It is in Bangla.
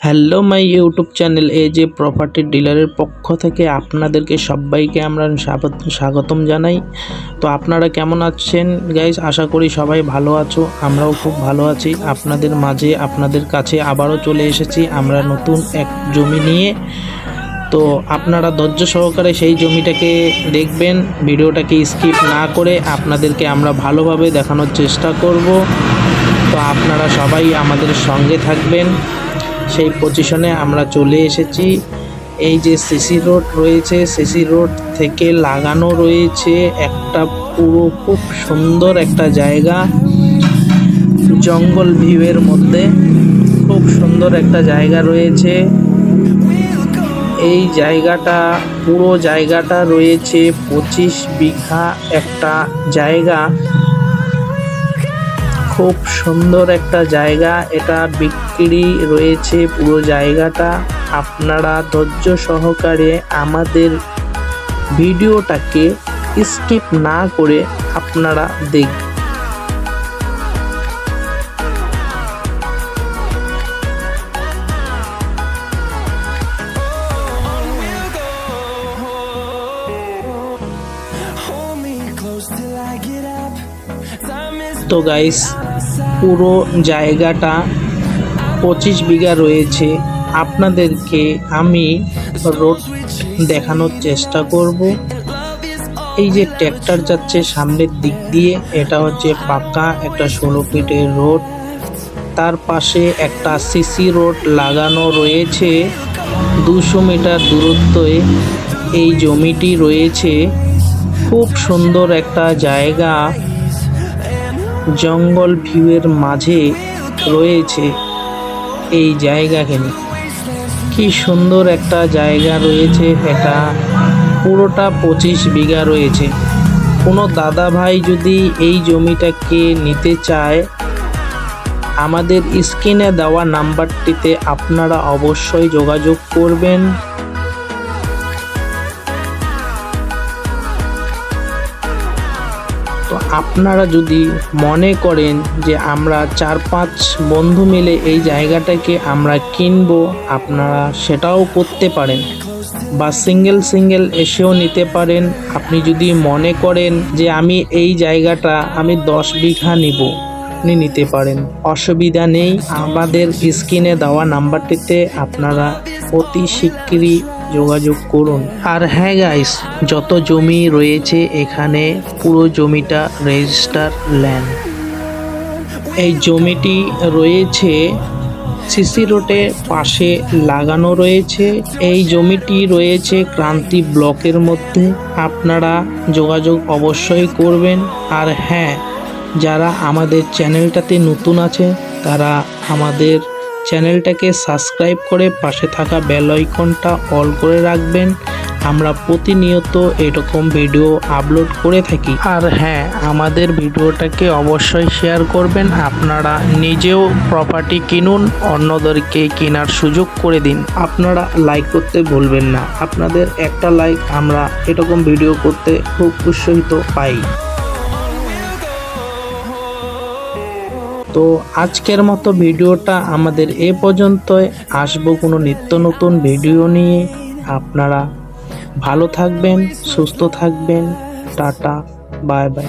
হ্যালো মাই ইউটিউব চ্যানেল এ যে প্রপার্টি ডিলারের পক্ষ থেকে আপনাদেরকে সবাইকে আমরা স্বাগত- স্বাগতম জানাই। তো আপনারা কেমন আছেন? গাইজ আশা করি সবাই ভালো আছো, আমরাও খুব ভালো আছি। আপনাদের মাঝে, আপনাদের কাছে আবারও চলে এসেছি আমরা নতুন এক জমি নিয়ে। তো আপনারা ধৈর্য সহকারে সেই জমিটাকে দেখবেন, ভিডিওটাকে স্কিপ না করে আপনাদেরকে আমরা ভালোভাবে দেখানোর চেষ্টা করব। তো আপনারা সবাই আমাদের সঙ্গে থাকবেন। সেই পজিশনে আমরা চলে এসেছি। এই যে সিসি রোড রয়েছে সিসি রোড থেকে লাগানো রয়েছে একটা পুরো খুব সুন্দর একটা জায়গা। জঙ্গল ভিউয়ের মধ্যে খুব সুন্দর একটা জায়গা রয়েছে। এই জায়গাটা, পুরো জায়গাটা রয়েছে পঁচিশ বিঘা একটা জায়গা। খুব সুন্দর একটা জায়গা। এটা বিক্রি রয়েছে পুরো জায়গাটা। আপনারা ধৈর্য সহকারে আমাদের ভিডিওটাকে স্কিপ না করে আপনারা দেখ তো গাইস পুরো জায়গাটা পঁচিশ বিঘা রয়েছে। আপনাদেরকে আমি রোড দেখানোর চেষ্টা করব। এই যে ট্র্যাক্টর যাচ্ছে সামনের দিক দিয়ে, এটা হচ্ছে পাকা একটা ষোলো ফিটের রোড। তার পাশে একটা সিসি রোড লাগানো রয়েছে। দুশো মিটার দূরত্বে এই জমিটি রয়েছে। খুব সুন্দর একটা জায়গা। জঙ্গল ভিউয়ের মাঝে রয়েছে এই জায়গাখানি। কি সুন্দর একটা জায়গা রয়েছে এটা পুরোটা পঁচিশ বিঘা রয়েছে। কোনো দাদা ভাই যদি এই জমিটাকে নিতে চায়, আমাদের স্ক্রিনে দেওয়া নাম্বারটিতে আপনারা অবশ্যই যোগাযোগ করবেন। আপনারা যদি মনে করেন যে আমরা চার পাঁচ বন্ধু মিলে এই জায়গাটাকে আমরা কিনবো, আপনারা সেটাও করতে পারেন বা সিঙ্গেল সিঙ্গেল এসেও নিতে পারেন। আপনি যদি মনে করেন যে আমি এই জায়গাটা আমি দশ বিঘা নিব, আপনি নিতে পারেন। অসুবিধা নেই, আমাদের স্ক্রিনে দেওয়া নাম্বারটিতে আপনারা অতি শিগগিরই যোগাযোগ করুন। আর হ্যাঁ গাইস যত জমি রয়েছে এখানে, পুরো জমিটা রেজিস্টার ল্যান্ড এই জমিটি রয়েছে সিসি রোডের পাশে লাগানো রয়েছে। এই জমিটি রয়েছে ক্রান্তি ব্লকের মধ্যে। আপনারা যোগাযোগ অবশ্যই করবেন। আর হ্যাঁ যারা আমাদের চ্যানেলটাতে নতুন আছে, তারা আমাদের চ্যানেলটাকে সাবস্ক্রাইব করে পাশে থাকা বেল আইকনটা অল করে রাখবেন। আমরা প্রতিনিয়ত এরকম ভিডিও আপলোড করে থাকি। আর হ্যাঁ আমাদের ভিডিওটাকে অবশ্যই শেয়ার করবেন। আপনারা নিজেও প্রপার্টি কিনুন, অন্যদেরকে কেনার সুযোগ করে দিন। আপনারা লাইক করতে ভুলবেন না। আপনাদের একটা লাইক আমরা এরকম ভিডিও করতে খুব উৎসাহিত পাই। তো আজকের মতো ভিডিওটা আমাদের এ পর্যন্তই। আসব কোনো নিত্য নতুন ভিডিও নিয়ে। আপনারা ভালো থাকবেন, সুস্থ থাকবেন। Tata, bye bye.